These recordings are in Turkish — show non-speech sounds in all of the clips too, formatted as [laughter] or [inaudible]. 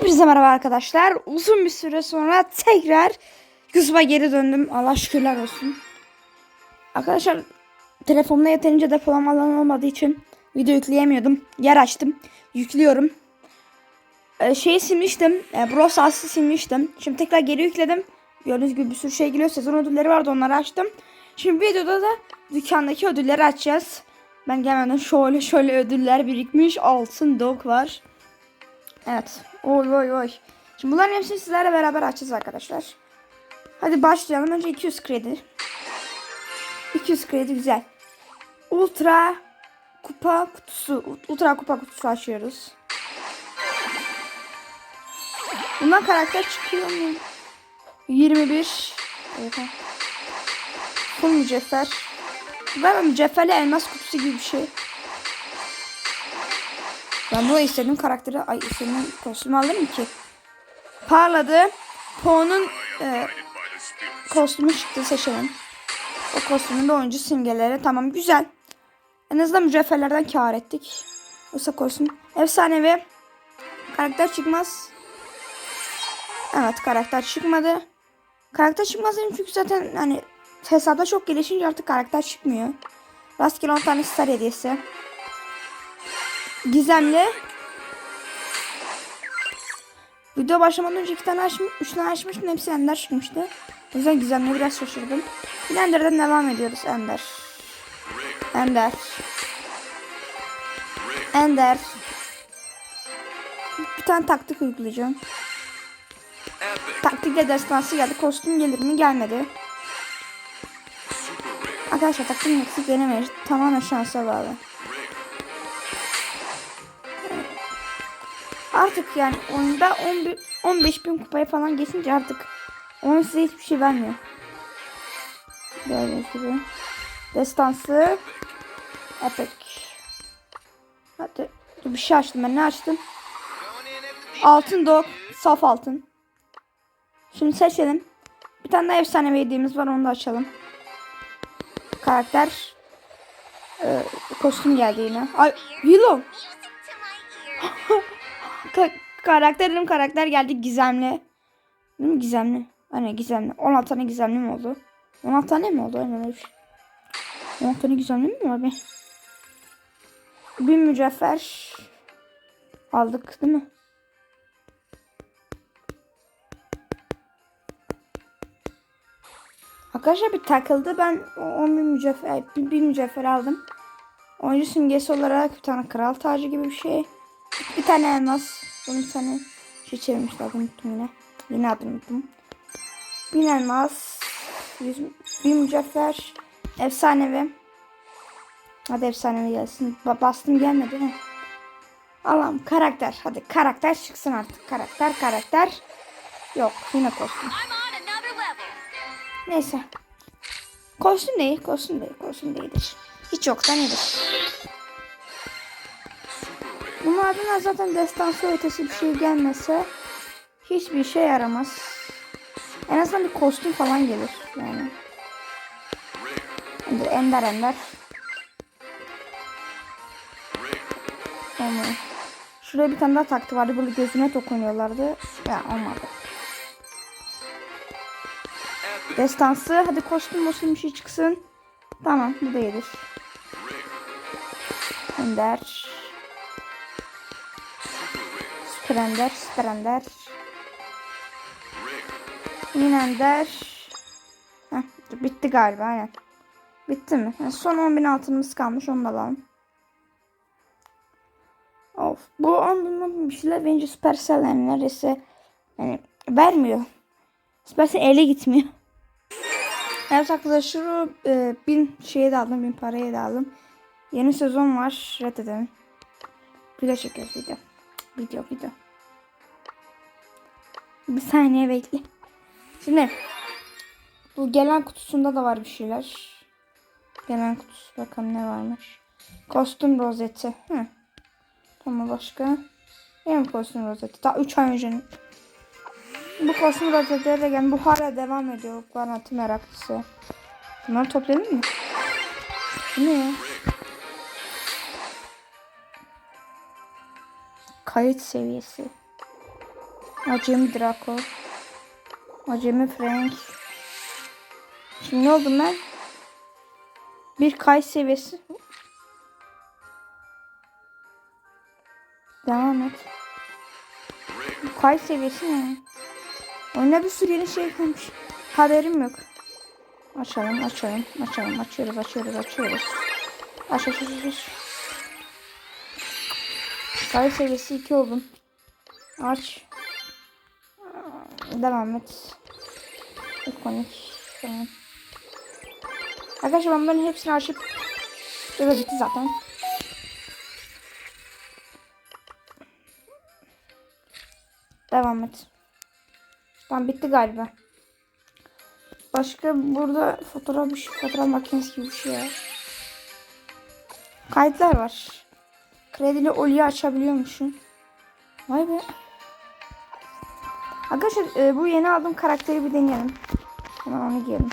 Hepinize merhaba arkadaşlar. Uzun bir süre sonra tekrar YouTube'a geri döndüm. Allah şükürler olsun. Arkadaşlar telefonumda yeterince depolama alanı olmadığı için video yükleyemiyordum. Yer açtım. Yüklüyorum. Ee, şeyi silmiştim. E, Brawl Stars'ı silmiştim. Şimdi tekrar geri yükledim. Gördüğünüz gibi bir sürü şey geliyor. Sezon ödülleri vardı onları açtım. Şimdi videoda da dükkandaki ödülleri açacağız. Ben gelmeden şöyle şöyle ödüller birikmiş. Altın dog var. Evet. Oy oy oy. Şimdi bunların hepsini sizlerle beraber açacağız arkadaşlar. Hadi başlayalım. Önce 200 kredi. 200 kredi güzel. Ultra kupa kutusu. Ultra kupa kutusu açıyoruz. Bundan karakter çıkıyor mu? 21. Oha. Full mücevher. Galiba mücevherli elmas kutusu gibi bir şey. Ben bu istediğim karakteri ay istediğim kostümü alırım ki. Parladı. Po'nun e, kostümü çıktı seçelim. O kostümün de oyuncu simgeleri. Tamam güzel. En azından mücevherlerden kar ettik. Yoksa kostüm. Efsanevi. Karakter çıkmaz. Evet karakter çıkmadı. Karakter çıkmaz dedim çünkü zaten hani hesapta çok gelişince artık karakter çıkmıyor. Rastgele 10 tane star hediyesi. Gizemli. Video başlamadan önce iki tane açmış, üç tane açmıştım. Hepsi Ender çıkmıştı. O yüzden Gizemli biraz şaşırdım. Yine Ender'den devam ediyoruz. Ender. Ender. Ender. Bir tane taktik uygulayacağım. Taktikle destansı geldi. Kostüm gelir mi? Gelmedi. Arkadaşlar takdim eksik denemeyiz. Tamamen şansa bağlı. Artık yani oyunda 11, 15 bin kupaya falan geçince artık onun size hiçbir şey vermiyor. Böyle gibi. Destansı. Epic. Hadi. Dur bir şey açtım ben. Ne açtım? Altın dog. Saf altın. Şimdi seçelim. Bir tane daha efsane hediyemiz var. Onu da açalım. Karakter. Ee, kostüm geldi yine. Ay Willow. [laughs] Ka- karakterim karakter geldi gizemli. Değil mi gizemli? Hani gizemli. 16 tane gizemli mi oldu? 16 tane mi oldu? Aynen öyle bir şey. 16 tane gizemli mi var be? Bir mücevher aldık değil mi? Arkadaşlar bir takıldı. Ben 10 bin mücevher, bir, bir mücevher aldım. Oyuncu simgesi olarak bir tane kral tacı gibi bir şey. Bir tane elmas. Bunu bir tane şey çevirmişler. Unuttum yine. Yine adını unuttum. Bin elmas. Yüz, bir mücevher. Efsanevi. Hadi efsanevi gelsin. Ba bastım gelmedi mi? Allah'ım karakter. Hadi karakter çıksın artık. Karakter karakter. Yok yine kostüm. Neyse. Kostüm değil. Kostüm değil. Kostüm değildir. Hiç yoktan iyidir. Bunlardan zaten destansı ötesi bir şey gelmese hiçbir şey yaramaz. En azından bir kostüm falan gelir yani. Ender. ender. Olmuyor. Şuraya bir tane daha taktı vardı. Böyle gözüne dokunuyorlardı. Ya olmadı. Destansı. Hadi kostüm olsun bir şey çıksın. Tamam bu da gelir. Ender. Sprender, Sprender. Yine Ender. Heh, bitti galiba aynen. Bitti mi? Yani son 10.000 altınımız kalmış onu da alalım. Of. Bu 10.000 bir şeyler bence Supercell yani neredeyse yani vermiyor. Supercell ele gitmiyor. [laughs] Evet arkadaşlar e, bin şeye de aldım bin paraya da aldım. Yeni sezon var reddedelim. Video çekiyoruz video. Video video. Bir saniye bekle. Şimdi bu gelen kutusunda da var bir şeyler. Gelen kutusu bakalım ne varmış. Kostüm rozeti. Hı. Tamam başka. Benim kostüm rozeti. Daha 3 ay önce. Bu kostüm rozetleri de yani bu hala devam ediyor. Garanti meraklısı. Bunları toplayalım mı? Bu ne? Kayıt seviyesi. Acemi Draco. Acemi Frank. Şimdi ne oldum ben? Bir kay seviyesi. Devam et. Kay seviyesi ne? Oyuna bir sürü yeni şey eklemiş. Haberim yok. Açalım, açalım, açalım, açıyoruz, açıyoruz, açıyoruz. Aç, aç, aç, aç. Kay seviyesi 2 oldum. Aç. Devam et. İkonik. Tamam. Arkadaşlar ben bunların hepsini açıp Böyle bitti zaten. Devam et. Tamam bitti galiba. Başka burada fotoğraf bir şey, fotoğraf makinesi gibi bir şey var. Kayıtlar var. Kredili olyu açabiliyormuşum. Vay be. Arkadaşlar e, bu yeni aldığım karakteri bir deneyelim. Hemen onu giyelim.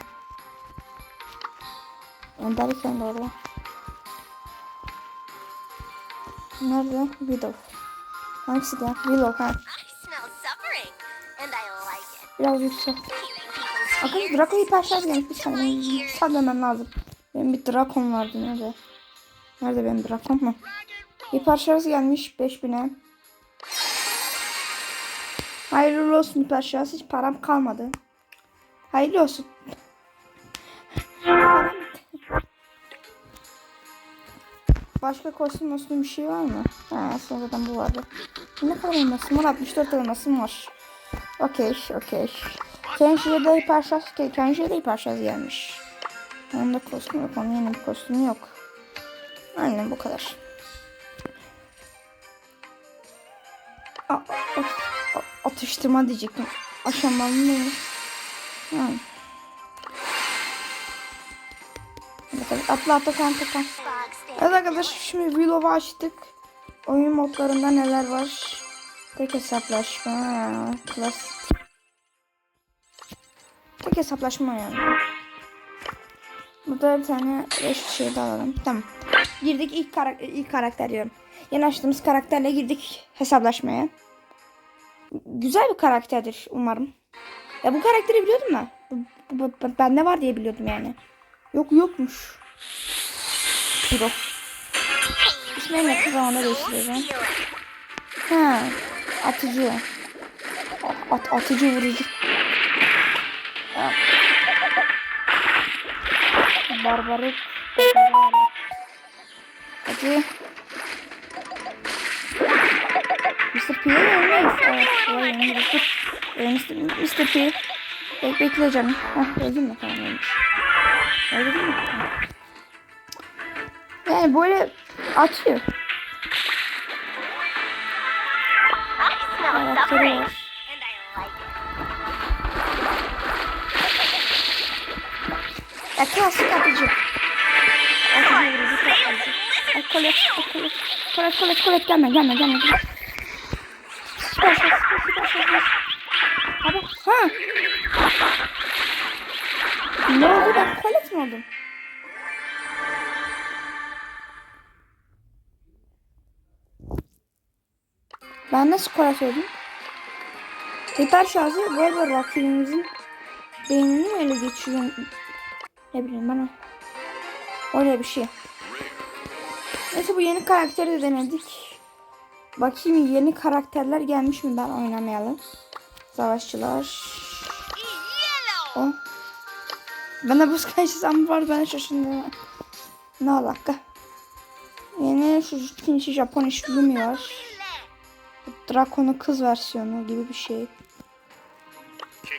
Önderken de oraya. Nerede? Willow. Hangisi de? Willow ha. Biraz yüksek. Arkadaşlar Draco hiperşarj gelmiş. Bir saniye. Sallamam lazım. Benim bir Draco'm vardı. Nerede? Nerede benim Draco'm mu? Hiperşarj gelmiş 5000'e. Hayırlı olsun hiperşarj. Hiç param kalmadı. Hayırlı olsun. Başka kostüm kostüm bir şey var mı? Ha sonradan bu vardı. Ne kadar elmasım var? 64 elmasım var. Okey, okey. Kenji'ye de hiperşarj, Kenji'ye de hiperşarj gelmiş. Onun da kostüm yok, onun yeni bir kostümü yok. Aynen bu kadar. Atıştırma diyecektim. Aşamalı mı? Yani. Bakalım, Atla atla kan kan. fog stand. Evet arkadaşlar şimdi Willow'u açtık. Oyun modlarında neler var? Tek hesaplaşma. Ha, Klas. Tek hesaplaşma yani. Burada bir tane eş şey de alalım. Tamam. Girdik ilk, karak ilk karakter diyorum. Yeni açtığımız karakterle girdik hesaplaşmaya. Güzel bir karakterdir umarım. Ya bu karakteri biliyordum da. Bu- bende var diye biliyordum yani. Yok yokmuş. Piro. İsmini yakın zamanda değiştireceğim. Ha, atıcı. At, atıcı vurucu. Ha. Barbarık. Hadi. Mr. P'ye yenmeyiz. Evet. Ee, Mr. Mr. P. Bek bekle canım. Hah, öldün mü? Tamam, ölmüş. Öldün mü? Yani böyle atıyor. Karakteri var. Ya klasik atıcı. Atıcı vurucu atıcı. Ay kolet, kolet. Kolet, kolet, kolet gelme, gelme, gelme. gelme. Şans. Abi, ha. Ne oldu ben kolet mi oldum? Ben nasıl kolet oldum? Hiper şarjı galiba rakibimizin beynini ele geçiriyor. Ne bileyim bana. Öyle bir şey. Neyse bu yeni karakteri de denedik. Bakayım yeni karakterler gelmiş mi ben oynamayalım. Savaşçılar. O. Yellow. Bana buz kaçsam var ben şaşırdım. Ne alaka? Yeni şu ikinci Japon iş var. Drakon'un kız versiyonu gibi bir şey.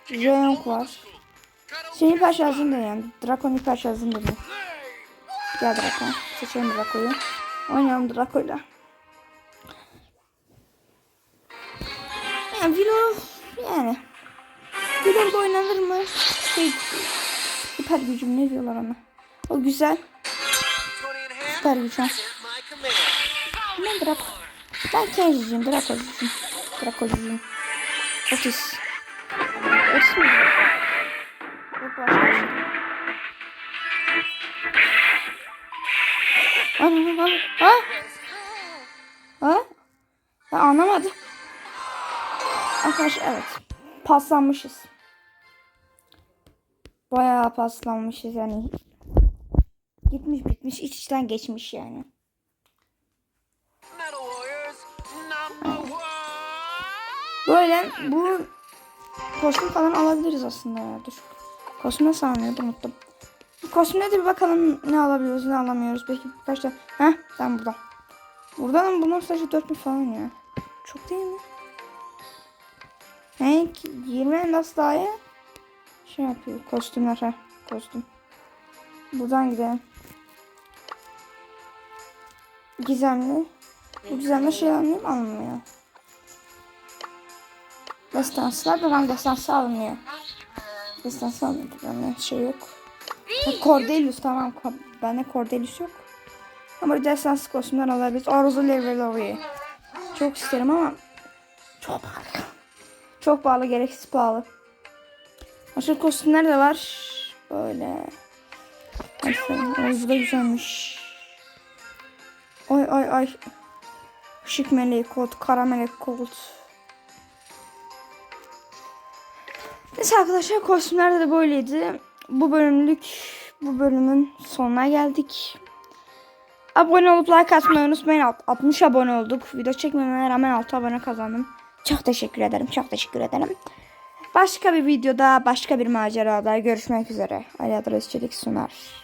Jeonk var. Senin hiper şarjın da yani. Drakon hiper şarjın da. Gel Drakon. Seçelim Drako'yu. Oynayalım Drako'yla. Yani Vilo yani. Vilo oynanır mı? Şey, hiper gücüm ne diyorlar ona? O güzel. Süper güç ha. Ben Draco. Ben Kenji'ciyim. Draco'cuyum. Draco'cuyum. Otis. Otis mi? Yok başka bir şey. Ana, ana, Ha? Ha? Anlamadım. Arkadaşlar evet. Paslanmışız. Bayağı paslanmışız yani. Gitmiş bitmiş iç içten geçmiş yani. Böyle bu kostüm falan alabiliriz aslında ya. Dur. Kostüm nasıl alınıyordu unuttum. Kostümde de bir bakalım ne alabiliyoruz ne alamıyoruz. Belki birkaç tane. Heh ben burada. Buradan bunun sadece 4000 falan ya. Çok değil mi? Hank 20 nasıl daha iyi? Şey yapıyor kostümler ha. Kostüm. Buradan gidelim. Gizemli. Bu gizemli şey alınıyor mu alınmıyor? Destansı var da ben destansı almıyor. Destansı almıyor. Bende şey yok. Ha, Cordelius tamam. Bende Cordelius yok. Ama destansı kostümler alabiliriz. Arzu Levelovi. Çok isterim ama çok pahalı. Çok pahalı, gereksiz pahalı. Başka kostümler de var. Böyle. Mesela Arzu da güzelmiş. Ay ay ay. Işık meleği kolt, kara melek kolt. Neyse arkadaşlar kostümler de böyleydi. Bu bölümlük bu bölümün sonuna geldik. Abone olup like atmayı unutmayın. Alt- 60 abone olduk. Video çekmememe rağmen 6 abone kazandım. Çok teşekkür ederim. Çok teşekkür ederim. Başka bir videoda, başka bir macerada görüşmek üzere. Ali Adres Çelik sunar.